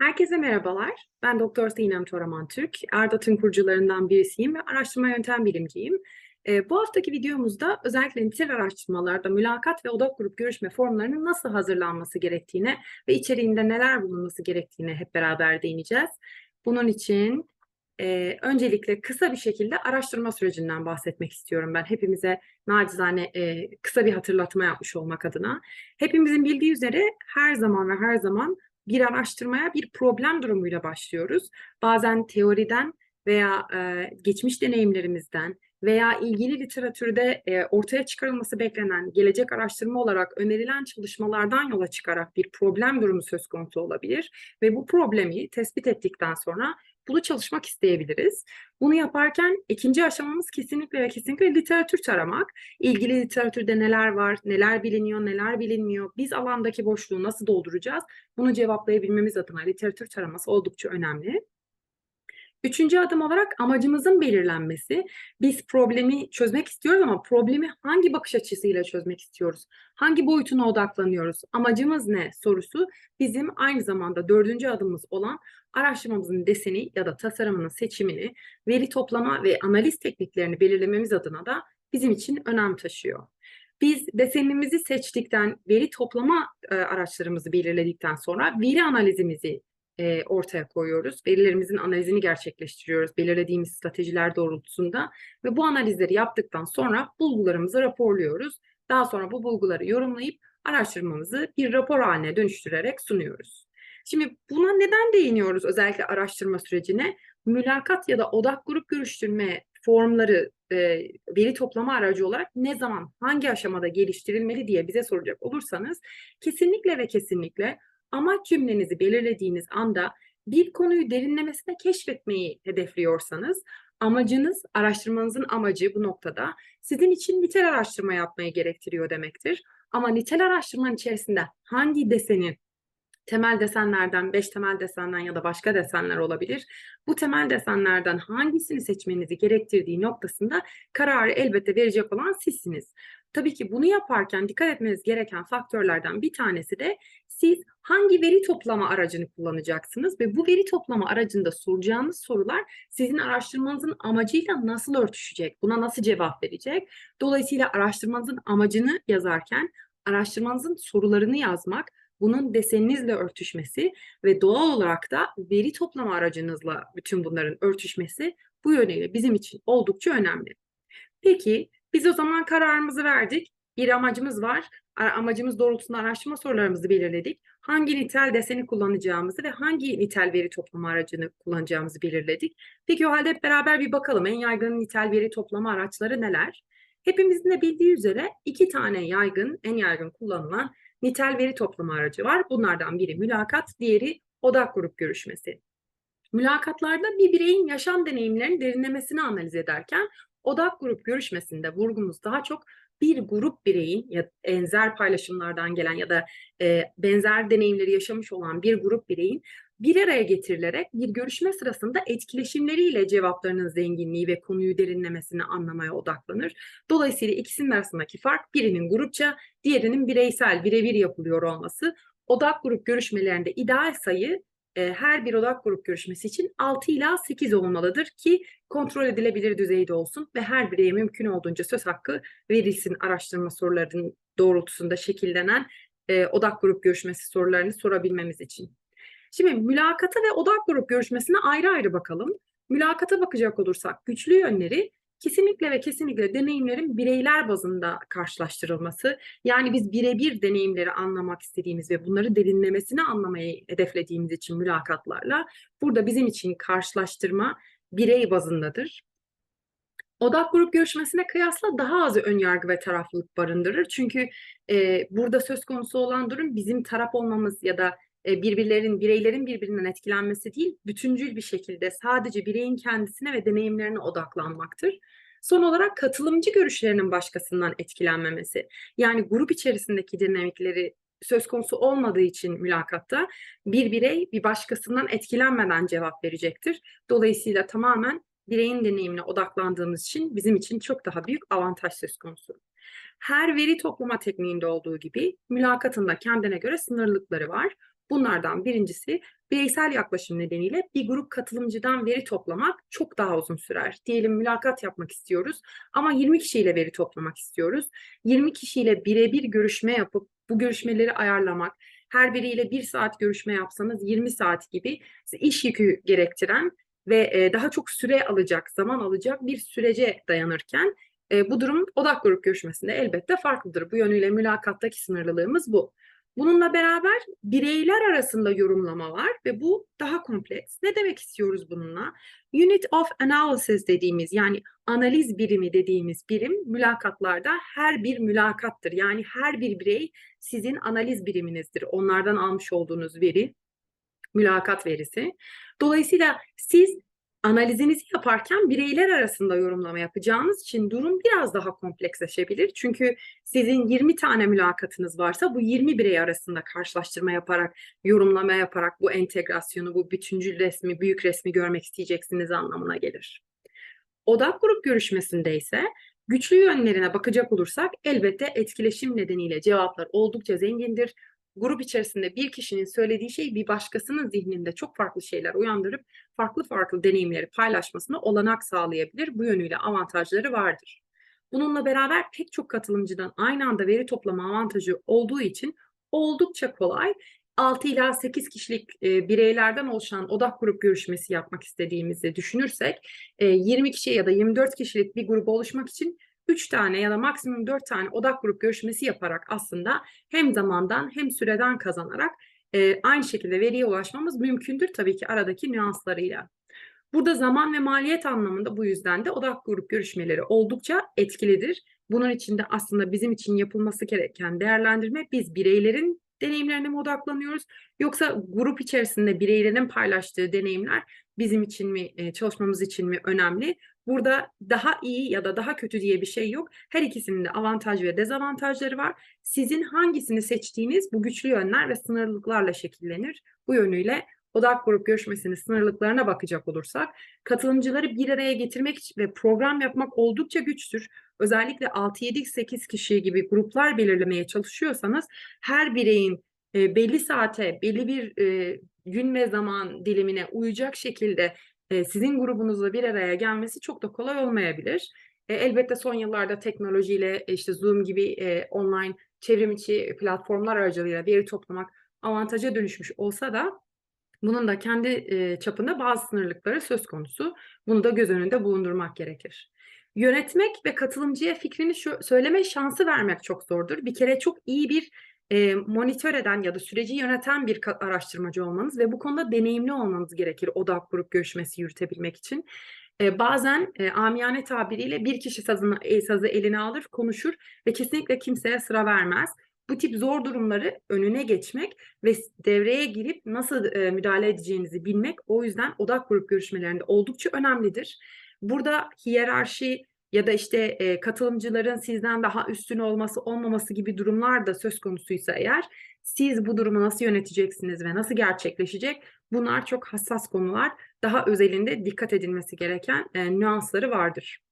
Herkese merhabalar. Ben Doktor Sinem Toraman Türk. Erdat'ın kurucularından birisiyim ve araştırma yöntem bilimciyim. Ee, bu haftaki videomuzda özellikle nitel araştırmalarda mülakat ve odak grup görüşme formlarının nasıl hazırlanması gerektiğine ve içeriğinde neler bulunması gerektiğine hep beraber değineceğiz. Bunun için e, öncelikle kısa bir şekilde araştırma sürecinden bahsetmek istiyorum ben. Hepimize nacizane e, kısa bir hatırlatma yapmış olmak adına. Hepimizin bildiği üzere her zaman ve her zaman bir araştırmaya bir problem durumuyla başlıyoruz. Bazen teoriden veya e, geçmiş deneyimlerimizden veya ilgili literatürde e, ortaya çıkarılması beklenen gelecek araştırma olarak önerilen çalışmalardan yola çıkarak bir problem durumu söz konusu olabilir ve bu problemi tespit ettikten sonra bunu çalışmak isteyebiliriz. Bunu yaparken ikinci aşamamız kesinlikle ve kesinlikle literatür taramak. İlgili literatürde neler var, neler biliniyor, neler bilinmiyor, biz alandaki boşluğu nasıl dolduracağız? Bunu cevaplayabilmemiz adına literatür taraması oldukça önemli. Üçüncü adım olarak amacımızın belirlenmesi. Biz problemi çözmek istiyoruz ama problemi hangi bakış açısıyla çözmek istiyoruz? Hangi boyutuna odaklanıyoruz? Amacımız ne sorusu bizim aynı zamanda dördüncü adımımız olan araştırmamızın deseni ya da tasarımının seçimini, veri toplama ve analiz tekniklerini belirlememiz adına da bizim için önem taşıyor. Biz desenimizi seçtikten, veri toplama e, araçlarımızı belirledikten sonra veri analizimizi e, ortaya koyuyoruz. Verilerimizin analizini gerçekleştiriyoruz belirlediğimiz stratejiler doğrultusunda ve bu analizleri yaptıktan sonra bulgularımızı raporluyoruz. Daha sonra bu bulguları yorumlayıp araştırmamızı bir rapor haline dönüştürerek sunuyoruz. Şimdi buna neden değiniyoruz özellikle araştırma sürecine? Mülakat ya da odak grup görüştürme formları e, veri toplama aracı olarak ne zaman, hangi aşamada geliştirilmeli diye bize soracak olursanız kesinlikle ve kesinlikle amaç cümlenizi belirlediğiniz anda bir konuyu derinlemesine keşfetmeyi hedefliyorsanız amacınız, araştırmanızın amacı bu noktada sizin için nitel araştırma yapmayı gerektiriyor demektir. Ama nitel araştırmanın içerisinde hangi deseni temel desenlerden, beş temel desenden ya da başka desenler olabilir. Bu temel desenlerden hangisini seçmenizi gerektirdiği noktasında kararı elbette verecek olan sizsiniz. Tabii ki bunu yaparken dikkat etmeniz gereken faktörlerden bir tanesi de siz hangi veri toplama aracını kullanacaksınız ve bu veri toplama aracında soracağınız sorular sizin araştırmanızın amacıyla nasıl örtüşecek, buna nasıl cevap verecek. Dolayısıyla araştırmanızın amacını yazarken araştırmanızın sorularını yazmak, bunun deseninizle örtüşmesi ve doğal olarak da veri toplama aracınızla bütün bunların örtüşmesi bu yönüyle bizim için oldukça önemli. Peki biz o zaman kararımızı verdik. Bir amacımız var. Amacımız doğrultusunda araştırma sorularımızı belirledik. Hangi nitel deseni kullanacağımızı ve hangi nitel veri toplama aracını kullanacağımızı belirledik. Peki o halde hep beraber bir bakalım en yaygın nitel veri toplama araçları neler? Hepimizin de bildiği üzere iki tane yaygın, en yaygın kullanılan nitel veri toplama aracı var. Bunlardan biri mülakat, diğeri odak grup görüşmesi. Mülakatlarda bir bireyin yaşam deneyimlerinin derinlemesini analiz ederken odak grup görüşmesinde vurgumuz daha çok bir grup bireyin ya benzer paylaşımlardan gelen ya da e, benzer deneyimleri yaşamış olan bir grup bireyin bir araya getirilerek bir görüşme sırasında etkileşimleriyle cevaplarının zenginliği ve konuyu derinlemesine anlamaya odaklanır. Dolayısıyla ikisinin arasındaki fark birinin grupça, diğerinin bireysel, birebir yapılıyor olması. Odak grup görüşmelerinde ideal sayı e, her bir odak grup görüşmesi için 6 ila 8 olmalıdır ki kontrol edilebilir düzeyde olsun ve her bireye mümkün olduğunca söz hakkı verilsin araştırma sorularının doğrultusunda şekillenen e, odak grup görüşmesi sorularını sorabilmemiz için. Şimdi mülakata ve odak grup görüşmesine ayrı ayrı bakalım. Mülakata bakacak olursak güçlü yönleri kesinlikle ve kesinlikle deneyimlerin bireyler bazında karşılaştırılması. Yani biz birebir deneyimleri anlamak istediğimiz ve bunları derinlemesine anlamayı hedeflediğimiz için mülakatlarla burada bizim için karşılaştırma birey bazındadır. Odak grup görüşmesine kıyasla daha az ön yargı ve taraflılık barındırır. Çünkü e, burada söz konusu olan durum bizim taraf olmamız ya da birbirlerin, bireylerin birbirinden etkilenmesi değil, bütüncül bir şekilde sadece bireyin kendisine ve deneyimlerine odaklanmaktır. Son olarak katılımcı görüşlerinin başkasından etkilenmemesi. Yani grup içerisindeki dinamikleri söz konusu olmadığı için mülakatta bir birey bir başkasından etkilenmeden cevap verecektir. Dolayısıyla tamamen bireyin deneyimine odaklandığımız için bizim için çok daha büyük avantaj söz konusu. Her veri toplama tekniğinde olduğu gibi mülakatında kendine göre sınırlıkları var. Bunlardan birincisi bireysel yaklaşım nedeniyle bir grup katılımcıdan veri toplamak çok daha uzun sürer. Diyelim mülakat yapmak istiyoruz ama 20 kişiyle veri toplamak istiyoruz. 20 kişiyle birebir görüşme yapıp bu görüşmeleri ayarlamak, her biriyle bir saat görüşme yapsanız 20 saat gibi iş yükü gerektiren ve e, daha çok süre alacak, zaman alacak bir sürece dayanırken e, bu durum odak grup görüşmesinde elbette farklıdır. Bu yönüyle mülakattaki sınırlılığımız bu. Bununla beraber bireyler arasında yorumlama var ve bu daha kompleks. Ne demek istiyoruz bununla? Unit of Analysis dediğimiz yani analiz birimi dediğimiz birim mülakatlarda her bir mülakattır. Yani her bir birey sizin analiz biriminizdir. Onlardan almış olduğunuz veri, mülakat verisi. Dolayısıyla siz analizinizi yaparken bireyler arasında yorumlama yapacağınız için durum biraz daha kompleksleşebilir. Çünkü sizin 20 tane mülakatınız varsa bu 20 birey arasında karşılaştırma yaparak, yorumlama yaparak bu entegrasyonu, bu bütüncül resmi, büyük resmi görmek isteyeceksiniz anlamına gelir. Odak grup görüşmesinde ise güçlü yönlerine bakacak olursak elbette etkileşim nedeniyle cevaplar oldukça zengindir grup içerisinde bir kişinin söylediği şey bir başkasının zihninde çok farklı şeyler uyandırıp farklı farklı deneyimleri paylaşmasına olanak sağlayabilir. Bu yönüyle avantajları vardır. Bununla beraber pek çok katılımcıdan aynı anda veri toplama avantajı olduğu için oldukça kolay 6 ila 8 kişilik e, bireylerden oluşan odak grup görüşmesi yapmak istediğimizi düşünürsek e, 20 kişi ya da 24 kişilik bir grup oluşmak için 3 tane ya da maksimum 4 tane odak grup görüşmesi yaparak aslında hem zamandan hem süreden kazanarak e, aynı şekilde veriye ulaşmamız mümkündür tabii ki aradaki nüanslarıyla. Burada zaman ve maliyet anlamında bu yüzden de odak grup görüşmeleri oldukça etkilidir. Bunun için de aslında bizim için yapılması gereken değerlendirme biz bireylerin deneyimlerine mi odaklanıyoruz yoksa grup içerisinde bireylerin paylaştığı deneyimler bizim için mi çalışmamız için mi önemli? Burada daha iyi ya da daha kötü diye bir şey yok. Her ikisinin de avantaj ve dezavantajları var. Sizin hangisini seçtiğiniz bu güçlü yönler ve sınırlılıklarla şekillenir. Bu yönüyle odak grup görüşmesinin sınırlıklarına bakacak olursak katılımcıları bir araya getirmek ve program yapmak oldukça güçtür. Özellikle 6 7 8 kişi gibi gruplar belirlemeye çalışıyorsanız her bireyin e, belli saate, belli bir e, gün ve zaman dilimine uyacak şekilde e, sizin grubunuzla bir araya gelmesi çok da kolay olmayabilir. E, elbette son yıllarda teknolojiyle e, işte Zoom gibi online çevrim içi platformlar aracılığıyla veri toplamak avantaja dönüşmüş olsa da bunun da kendi çapında bazı sınırlıkları söz konusu. Bunu da göz önünde bulundurmak gerekir. Yönetmek ve katılımcıya fikrini şu, söyleme şansı vermek çok zordur. Bir kere çok iyi bir e, monitör eden ya da süreci yöneten bir araştırmacı olmanız ve bu konuda deneyimli olmanız gerekir odak grup görüşmesi yürütebilmek için. E, bazen e, amiyane tabiriyle bir kişi sazını, e, sazı eline alır, konuşur ve kesinlikle kimseye sıra vermez. Bu tip zor durumları önüne geçmek ve devreye girip nasıl e, müdahale edeceğinizi bilmek o yüzden odak grup görüşmelerinde oldukça önemlidir. Burada hiyerarşi, ya da işte e, katılımcıların sizden daha üstün olması olmaması gibi durumlar da söz konusuysa eğer siz bu durumu nasıl yöneteceksiniz ve nasıl gerçekleşecek bunlar çok hassas konular daha özelinde dikkat edilmesi gereken e, nüansları vardır.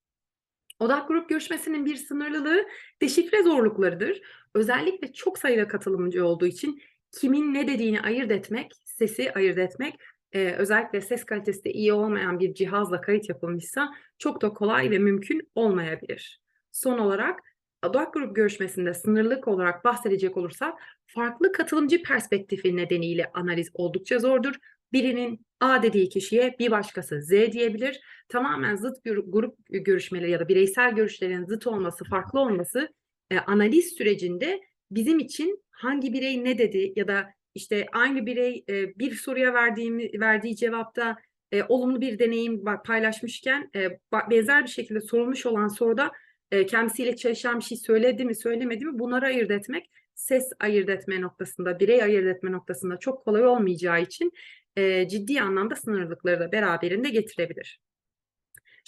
Odak grup görüşmesinin bir sınırlılığı deşifre zorluklarıdır. Özellikle çok sayıda katılımcı olduğu için kimin ne dediğini ayırt etmek, sesi ayırt etmek e, özellikle ses kalitesi de iyi olmayan bir cihazla kayıt yapılmışsa çok da kolay ve mümkün olmayabilir. Son olarak odak grup görüşmesinde sınırlık olarak bahsedecek olursak farklı katılımcı perspektifi nedeniyle analiz oldukça zordur. Birinin A dediği kişiye bir başkası Z diyebilir. Tamamen zıt grup görüşmeleri ya da bireysel görüşlerin zıt olması, farklı olması e, analiz sürecinde bizim için hangi birey ne dedi ya da işte aynı birey e, bir soruya verdiğim verdiği cevapta e, olumlu bir deneyim paylaşmışken e, benzer bir şekilde sorulmuş olan soruda e, kendisiyle çalışan bir şey söyledi mi söylemedi mi bunları ayırt etmek ses ayırt etme noktasında birey ayırt etme noktasında çok kolay olmayacağı için e, ciddi anlamda sınırlıkları da beraberinde getirebilir.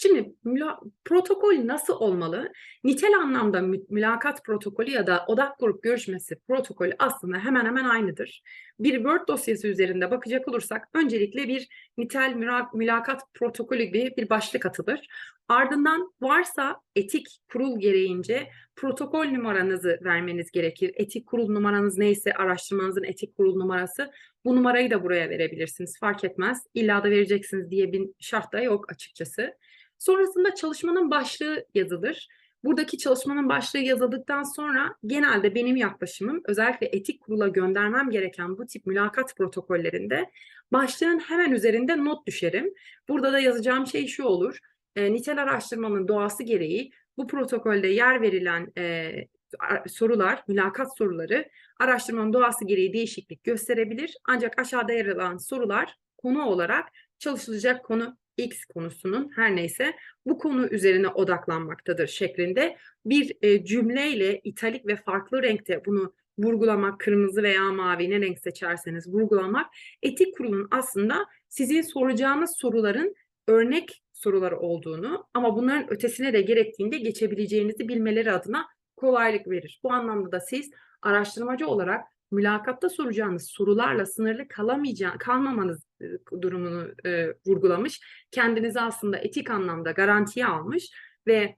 Şimdi protokol nasıl olmalı? Nitel anlamda mü- mülakat protokolü ya da odak grup görüşmesi protokolü aslında hemen hemen aynıdır. Bir Word dosyası üzerinde bakacak olursak öncelikle bir nitel mülakat protokolü gibi bir başlık atılır. Ardından varsa etik kurul gereğince protokol numaranızı vermeniz gerekir. Etik kurul numaranız neyse araştırmanızın etik kurul numarası bu numarayı da buraya verebilirsiniz. Fark etmez. İlla da vereceksiniz diye bir şart da yok açıkçası. Sonrasında çalışmanın başlığı yazılır. Buradaki çalışmanın başlığı yazıldıktan sonra genelde benim yaklaşımım özellikle etik kurula göndermem gereken bu tip mülakat protokollerinde başlığın hemen üzerinde not düşerim. Burada da yazacağım şey şu olur. E, nitel araştırmanın doğası gereği bu protokolde yer verilen e, sorular, mülakat soruları araştırmanın doğası gereği değişiklik gösterebilir. Ancak aşağıda yer alan sorular konu olarak çalışılacak konu X konusunun her neyse bu konu üzerine odaklanmaktadır şeklinde bir e, cümleyle italik ve farklı renkte bunu vurgulamak, kırmızı veya mavi ne renk seçerseniz vurgulamak etik kurulun aslında sizin soracağınız soruların örnek soruları olduğunu ama bunların ötesine de gerektiğinde geçebileceğinizi bilmeleri adına kolaylık verir. Bu anlamda da siz araştırmacı olarak mülakatta soracağınız sorularla sınırlı kalamayacağınız, kalmamanız e, durumunu e, vurgulamış. Kendinizi aslında etik anlamda garantiye almış ve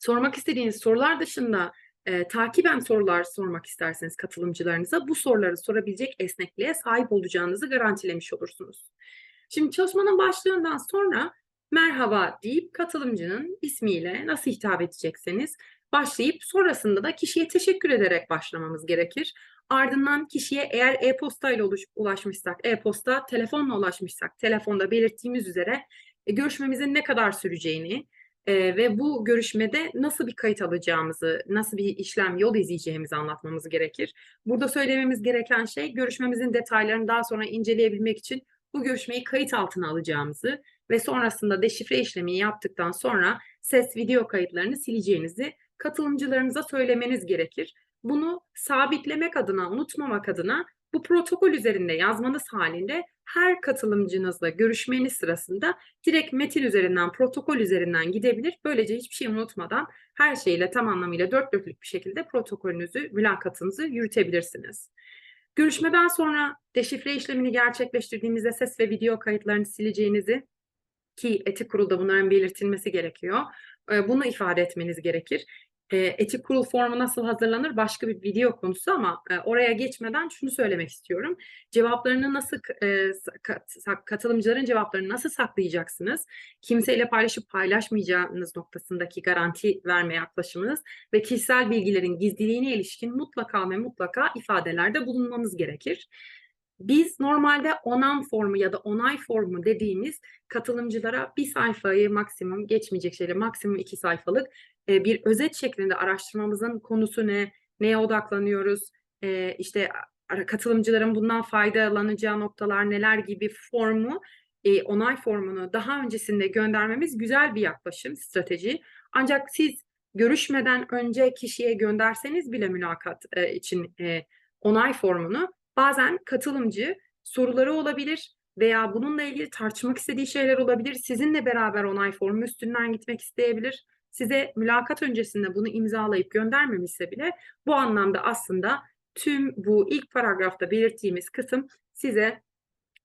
sormak istediğiniz sorular dışında e, takiben sorular sormak isterseniz katılımcılarınıza bu soruları sorabilecek esnekliğe sahip olacağınızı garantilemiş olursunuz. Şimdi çalışmanın başlığından sonra merhaba deyip katılımcının ismiyle nasıl hitap edecekseniz başlayıp sonrasında da kişiye teşekkür ederek başlamamız gerekir. Ardından kişiye eğer e-posta ile ulaşmışsak e-posta, telefonla ulaşmışsak telefonda belirttiğimiz üzere e, görüşmemizin ne kadar süreceğini e, ve bu görüşmede nasıl bir kayıt alacağımızı, nasıl bir işlem yol izleyeceğimizi anlatmamız gerekir. Burada söylememiz gereken şey görüşmemizin detaylarını daha sonra inceleyebilmek için bu görüşmeyi kayıt altına alacağımızı ve sonrasında deşifre işlemi yaptıktan sonra ses video kayıtlarını sileceğinizi katılımcılarınıza söylemeniz gerekir. Bunu sabitlemek adına, unutmamak adına bu protokol üzerinde yazmanız halinde her katılımcınızla görüşmeniz sırasında direkt metin üzerinden, protokol üzerinden gidebilir. Böylece hiçbir şey unutmadan her şeyle tam anlamıyla dört dörtlük bir şekilde protokolünüzü, mülakatınızı yürütebilirsiniz. Görüşmeden sonra deşifre işlemini gerçekleştirdiğimizde ses ve video kayıtlarını sileceğinizi ki etik kurulda bunların belirtilmesi gerekiyor. Bunu ifade etmeniz gerekir e, etik kurul formu nasıl hazırlanır başka bir video konusu ama e, oraya geçmeden şunu söylemek istiyorum. Cevaplarını nasıl e, katılımcıların cevaplarını nasıl saklayacaksınız? Kimseyle paylaşıp paylaşmayacağınız noktasındaki garanti verme yaklaşımınız ve kişisel bilgilerin gizliliğine ilişkin mutlaka ve mutlaka ifadelerde bulunmanız gerekir. Biz normalde onam formu ya da onay formu dediğimiz katılımcılara bir sayfayı maksimum geçmeyecek şeyle maksimum iki sayfalık e, bir özet şeklinde araştırmamızın konusu ne, neye odaklanıyoruz, e, işte katılımcıların bundan faydalanacağı noktalar neler gibi formu, e, onay formunu daha öncesinde göndermemiz güzel bir yaklaşım, strateji. Ancak siz görüşmeden önce kişiye gönderseniz bile mülakat için onay formunu bazen katılımcı soruları olabilir veya bununla ilgili tartışmak istediği şeyler olabilir. Sizinle beraber onay formu üstünden gitmek isteyebilir size mülakat öncesinde bunu imzalayıp göndermemişse bile bu anlamda aslında tüm bu ilk paragrafta belirttiğimiz kısım size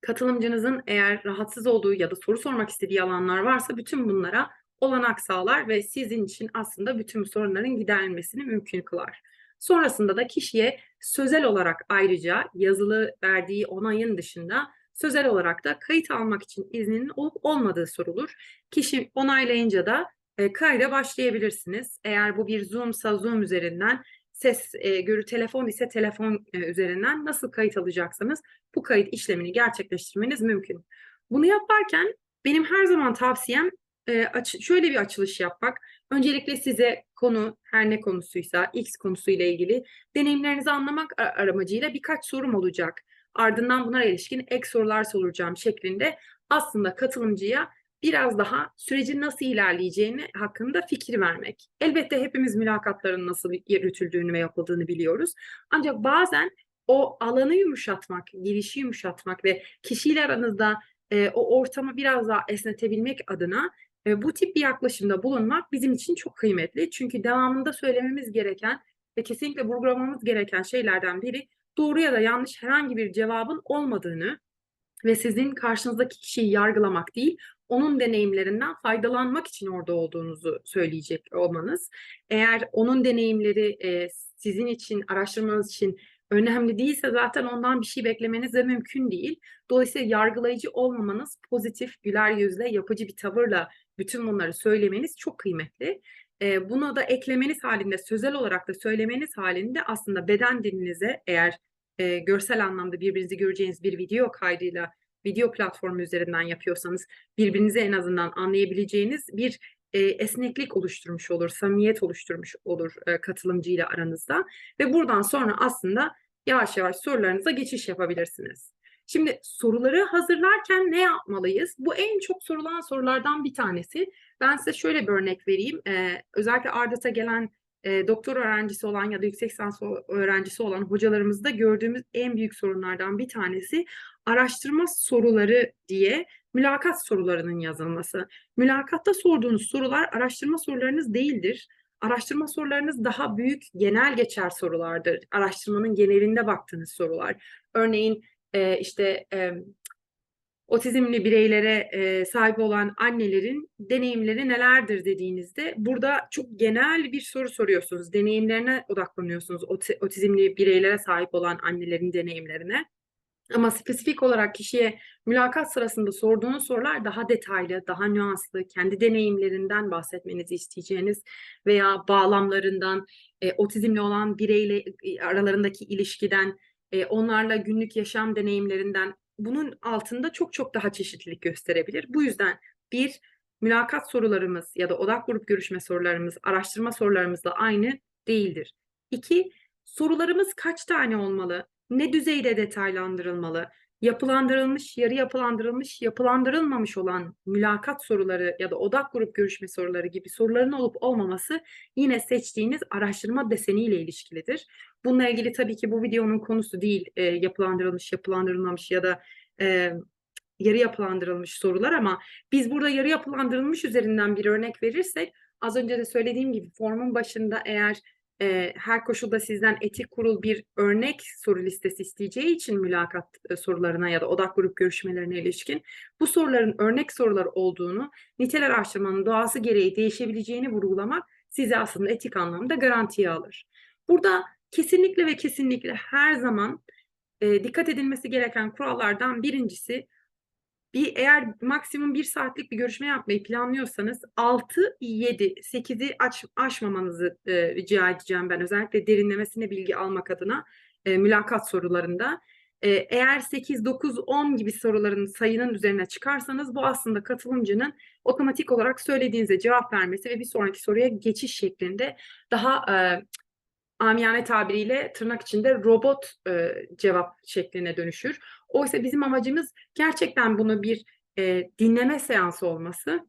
katılımcınızın eğer rahatsız olduğu ya da soru sormak istediği alanlar varsa bütün bunlara olanak sağlar ve sizin için aslında bütün sorunların giderilmesini mümkün kılar. Sonrasında da kişiye sözel olarak ayrıca yazılı verdiği onayın dışında sözel olarak da kayıt almak için izninin olup olmadığı sorulur. Kişi onaylayınca da e, kayda başlayabilirsiniz. Eğer bu bir Zoom'sa Zoom üzerinden, ses e, görü telefon ise telefon e, üzerinden nasıl kayıt alacaksanız bu kayıt işlemini gerçekleştirmeniz mümkün. Bunu yaparken benim her zaman tavsiyem e, şöyle bir açılış yapmak. Öncelikle size konu her ne konusuysa X konusuyla ilgili deneyimlerinizi anlamak amacıyla birkaç sorum olacak. Ardından buna ilişkin ek sorular soracağım şeklinde aslında katılımcıya biraz daha sürecin nasıl ilerleyeceğini hakkında fikir vermek. Elbette hepimiz mülakatların nasıl yürütüldüğünü ve yapıldığını biliyoruz. Ancak bazen o alanı yumuşatmak, girişi yumuşatmak ve kişiyle aranızda e, o ortamı biraz daha esnetebilmek adına E, bu tip bir yaklaşımda bulunmak bizim için çok kıymetli. Çünkü devamında söylememiz gereken ve kesinlikle vurgulamamız gereken şeylerden biri doğru ya da yanlış herhangi bir cevabın olmadığını ve sizin karşınızdaki kişiyi yargılamak değil, onun deneyimlerinden faydalanmak için orada olduğunuzu söyleyecek olmanız. Eğer onun deneyimleri e, sizin için, araştırmanız için önemli değilse zaten ondan bir şey beklemeniz de mümkün değil. Dolayısıyla yargılayıcı olmamanız, pozitif, güler yüzle, yapıcı bir tavırla bütün bunları söylemeniz çok kıymetli. E, buna da eklemeniz halinde, sözel olarak da söylemeniz halinde aslında beden dilinize eğer e, görsel anlamda birbirinizi göreceğiniz bir video kaydıyla video platformu üzerinden yapıyorsanız birbirinizi en azından anlayabileceğiniz bir e, esneklik oluşturmuş olur, samimiyet oluşturmuş olur e, katılımcıyla aranızda ve buradan sonra aslında yavaş yavaş sorularınıza geçiş yapabilirsiniz. Şimdi soruları hazırlarken ne yapmalıyız? Bu en çok sorulan sorulardan bir tanesi. Ben size şöyle bir örnek vereyim. Ee, özellikle Ardat'a gelen e, doktor öğrencisi olan ya da yüksek lisans öğrencisi olan hocalarımızda gördüğümüz en büyük sorunlardan bir tanesi araştırma soruları diye mülakat sorularının yazılması. Mülakatta sorduğunuz sorular araştırma sorularınız değildir. Araştırma sorularınız daha büyük genel geçer sorulardır. Araştırmanın genelinde baktığınız sorular. Örneğin e, işte e, otizmli bireylere e, sahip olan annelerin deneyimleri nelerdir dediğinizde burada çok genel bir soru soruyorsunuz. Deneyimlerine odaklanıyorsunuz otizmli bireylere sahip olan annelerin deneyimlerine. Ama spesifik olarak kişiye mülakat sırasında sorduğunuz sorular daha detaylı, daha nüanslı, kendi deneyimlerinden bahsetmenizi isteyeceğiniz veya bağlamlarından, e, otizmli olan bireyle e, aralarındaki ilişkiden, e, onlarla günlük yaşam deneyimlerinden bunun altında çok çok daha çeşitlilik gösterebilir. Bu yüzden bir, mülakat sorularımız ya da odak grup görüşme sorularımız, araştırma sorularımızla aynı değildir. İki, sorularımız kaç tane olmalı? Ne düzeyde detaylandırılmalı? Yapılandırılmış, yarı yapılandırılmış, yapılandırılmamış olan mülakat soruları ya da odak grup görüşme soruları gibi soruların olup olmaması yine seçtiğiniz araştırma deseniyle ilişkilidir. Bununla ilgili tabii ki bu videonun konusu değil e, yapılandırılmış, yapılandırılmamış ya da e, yarı yapılandırılmış sorular ama biz burada yarı yapılandırılmış üzerinden bir örnek verirsek az önce de söylediğim gibi formun başında eğer e, her koşulda sizden etik kurul bir örnek soru listesi isteyeceği için mülakat e, sorularına ya da odak grup görüşmelerine ilişkin bu soruların örnek sorular olduğunu, nitel araştırmanın doğası gereği değişebileceğini vurgulamak sizi aslında etik anlamda garantiye alır. Burada kesinlikle ve kesinlikle her zaman e, dikkat edilmesi gereken kurallardan birincisi bir eğer maksimum bir saatlik bir görüşme yapmayı planlıyorsanız 6, 7, 8'i aç, aşmamanızı e, rica edeceğim ben. Özellikle derinlemesine bilgi almak adına e, mülakat sorularında. E, eğer 8, 9, 10 gibi soruların sayının üzerine çıkarsanız bu aslında katılımcının otomatik olarak söylediğinize cevap vermesi ve bir sonraki soruya geçiş şeklinde daha e, amiyane tabiriyle tırnak içinde robot e, cevap şekline dönüşür. Oysa bizim amacımız gerçekten bunu bir e, dinleme seansı olması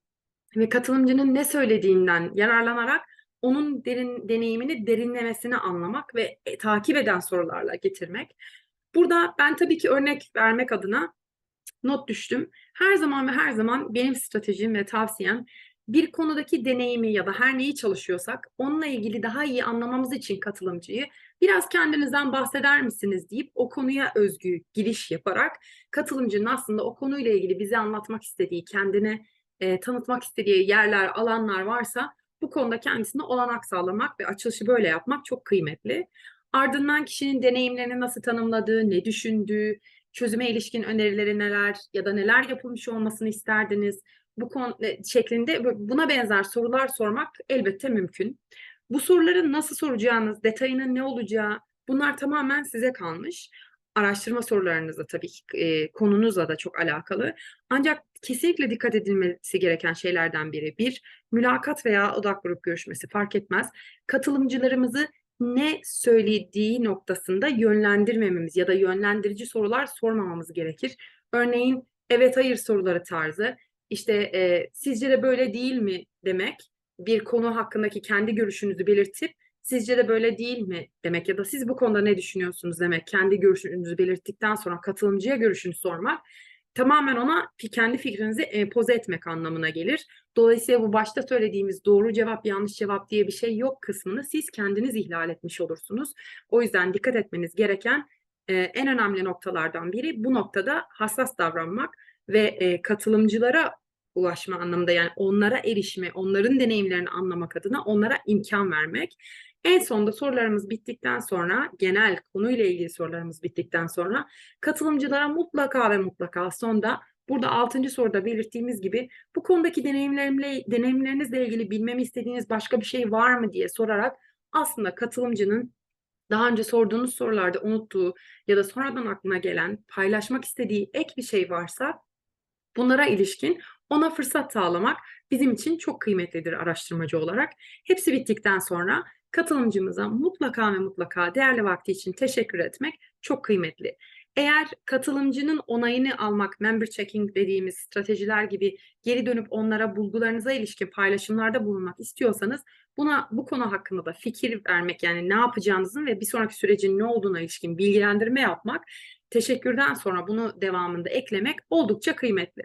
ve katılımcının ne söylediğinden yararlanarak onun derin deneyimini derinlemesine anlamak ve e, takip eden sorularla getirmek. Burada ben tabii ki örnek vermek adına not düştüm. Her zaman ve her zaman benim stratejim ve tavsiyem bir konudaki deneyimi ya da her neyi çalışıyorsak onunla ilgili daha iyi anlamamız için katılımcıyı biraz kendinizden bahseder misiniz deyip o konuya özgü giriş yaparak katılımcının aslında o konuyla ilgili bize anlatmak istediği, kendine e, tanıtmak istediği yerler, alanlar varsa bu konuda kendisine olanak sağlamak ve açılışı böyle yapmak çok kıymetli. Ardından kişinin deneyimlerini nasıl tanımladığı, ne düşündüğü, çözüme ilişkin önerileri neler ya da neler yapılmış olmasını isterdiniz, bu konu e, şeklinde buna benzer sorular sormak elbette mümkün. Bu soruları nasıl soracağınız, detayının ne olacağı bunlar tamamen size kalmış. Araştırma sorularınızla tabii ki e, konunuzla da çok alakalı. Ancak kesinlikle dikkat edilmesi gereken şeylerden biri bir, mülakat veya odak grup görüşmesi fark etmez. Katılımcılarımızı ne söylediği noktasında yönlendirmememiz ya da yönlendirici sorular sormamamız gerekir. Örneğin evet hayır soruları tarzı işte e, sizce de böyle değil mi demek bir konu hakkındaki kendi görüşünüzü belirtip sizce de böyle değil mi demek ya da siz bu konuda ne düşünüyorsunuz demek kendi görüşünüzü belirttikten sonra katılımcıya görüşünü sormak tamamen ona kendi fikrinizi empoze etmek anlamına gelir. Dolayısıyla bu başta söylediğimiz doğru cevap yanlış cevap diye bir şey yok kısmını siz kendiniz ihlal etmiş olursunuz. O yüzden dikkat etmeniz gereken e, en önemli noktalardan biri bu noktada hassas davranmak ve e, katılımcılara ulaşma anlamında yani onlara erişme, onların deneyimlerini anlamak adına onlara imkan vermek. En sonunda sorularımız bittikten sonra, genel konuyla ilgili sorularımız bittikten sonra katılımcılara mutlaka ve mutlaka sonda burada 6. soruda belirttiğimiz gibi bu konudaki deneyimlerimle, deneyimlerinizle ilgili bilmemi istediğiniz başka bir şey var mı diye sorarak aslında katılımcının daha önce sorduğunuz sorularda unuttuğu ya da sonradan aklına gelen, paylaşmak istediği ek bir şey varsa bunlara ilişkin ona fırsat sağlamak bizim için çok kıymetlidir araştırmacı olarak. Hepsi bittikten sonra katılımcımıza mutlaka ve mutlaka değerli vakti için teşekkür etmek çok kıymetli. Eğer katılımcının onayını almak, member checking dediğimiz stratejiler gibi geri dönüp onlara bulgularınıza ilişkin paylaşımlarda bulunmak istiyorsanız buna bu konu hakkında da fikir vermek yani ne yapacağınızın ve bir sonraki sürecin ne olduğuna ilişkin bilgilendirme yapmak, teşekkürden sonra bunu devamında eklemek oldukça kıymetli.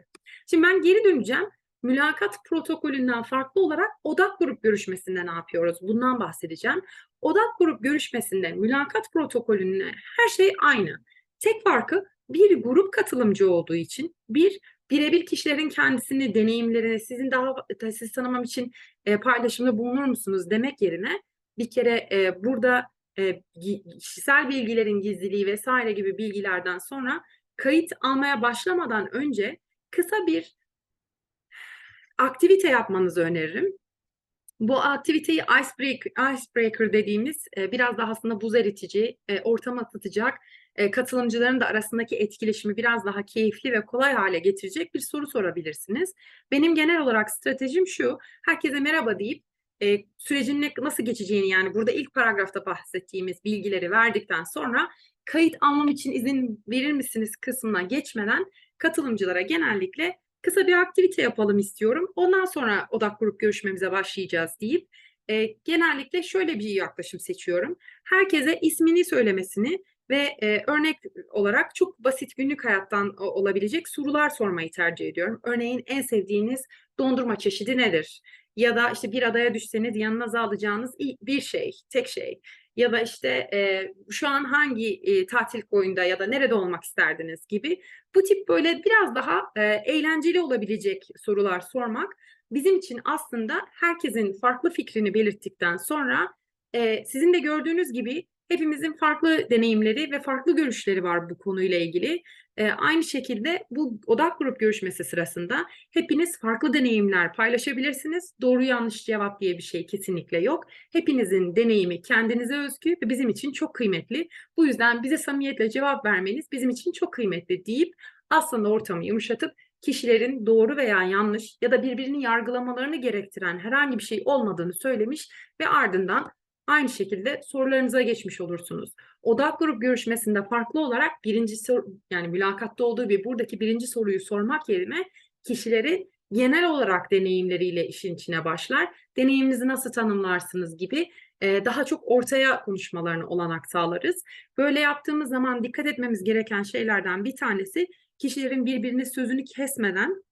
Şimdi ben geri döneceğim. Mülakat protokolünden farklı olarak odak grup görüşmesinde ne yapıyoruz? Bundan bahsedeceğim. Odak grup görüşmesinde mülakat protokolünde her şey aynı. Tek farkı bir grup katılımcı olduğu için bir birebir kişilerin kendisini, deneyimlerini sizin daha siz tanımam için e, paylaşımda bulunur musunuz demek yerine bir kere e, burada e, kişisel bilgilerin gizliliği vesaire gibi bilgilerden sonra kayıt almaya başlamadan önce kısa bir aktivite yapmanızı öneririm. Bu aktiviteyi icebreaker, icebreaker dediğimiz e, biraz daha aslında buz eritici, e, ortama ısıtacak, e, katılımcıların da arasındaki etkileşimi biraz daha keyifli ve kolay hale getirecek bir soru sorabilirsiniz. Benim genel olarak stratejim şu, herkese merhaba deyip e, sürecin ne, nasıl geçeceğini yani burada ilk paragrafta bahsettiğimiz bilgileri verdikten sonra kayıt almam için izin verir misiniz kısmına geçmeden katılımcılara genellikle kısa bir aktivite yapalım istiyorum. Ondan sonra odak grup görüşmemize başlayacağız deyip e, genellikle şöyle bir yaklaşım seçiyorum. Herkese ismini söylemesini ve e, örnek olarak çok basit günlük hayattan olabilecek sorular sormayı tercih ediyorum. Örneğin en sevdiğiniz dondurma çeşidi nedir? Ya da işte bir adaya düşseniz yanınıza alacağınız bir şey, tek şey. Ya da işte e, şu an hangi e, tatil koyunda ya da nerede olmak isterdiniz gibi. Bu tip böyle biraz daha e, eğlenceli olabilecek sorular sormak bizim için aslında herkesin farklı fikrini belirttikten sonra e, sizin de gördüğünüz gibi hepimizin farklı deneyimleri ve farklı görüşleri var bu konuyla ilgili. E, aynı şekilde bu odak grup görüşmesi sırasında hepiniz farklı deneyimler paylaşabilirsiniz. Doğru yanlış cevap diye bir şey kesinlikle yok. Hepinizin deneyimi kendinize özgü ve bizim için çok kıymetli. Bu yüzden bize samimiyetle cevap vermeniz bizim için çok kıymetli deyip aslında ortamı yumuşatıp kişilerin doğru veya yanlış ya da birbirini yargılamalarını gerektiren herhangi bir şey olmadığını söylemiş ve ardından aynı şekilde sorularınıza geçmiş olursunuz. Odak grup görüşmesinde farklı olarak birinci soru yani mülakatta olduğu bir buradaki birinci soruyu sormak yerine kişileri genel olarak deneyimleriyle işin içine başlar. Deneyiminizi nasıl tanımlarsınız gibi e, daha çok ortaya konuşmalarını olanak sağlarız. Böyle yaptığımız zaman dikkat etmemiz gereken şeylerden bir tanesi kişilerin birbirinin sözünü kesmeden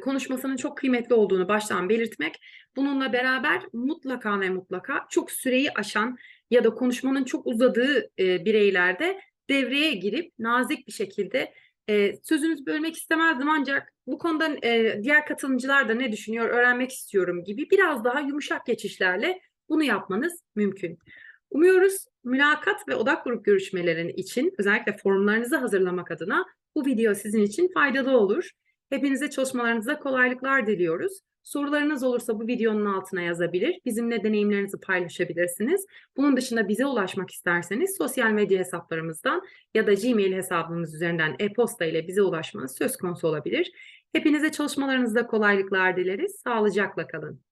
konuşmasının çok kıymetli olduğunu baştan belirtmek. Bununla beraber mutlaka ve mutlaka çok süreyi aşan ya da konuşmanın çok uzadığı bireylerde devreye girip nazik bir şekilde sözünüzü bölmek istemezdim ancak bu konuda diğer katılımcılar da ne düşünüyor öğrenmek istiyorum gibi biraz daha yumuşak geçişlerle bunu yapmanız mümkün. Umuyoruz mülakat ve odak grup görüşmelerinin için özellikle formlarınızı hazırlamak adına bu video sizin için faydalı olur. Hepinize çalışmalarınızda kolaylıklar diliyoruz. Sorularınız olursa bu videonun altına yazabilir. Bizimle deneyimlerinizi paylaşabilirsiniz. Bunun dışında bize ulaşmak isterseniz sosyal medya hesaplarımızdan ya da Gmail hesabımız üzerinden e-posta ile bize ulaşmanız söz konusu olabilir. Hepinize çalışmalarınızda kolaylıklar dileriz. Sağlıcakla kalın.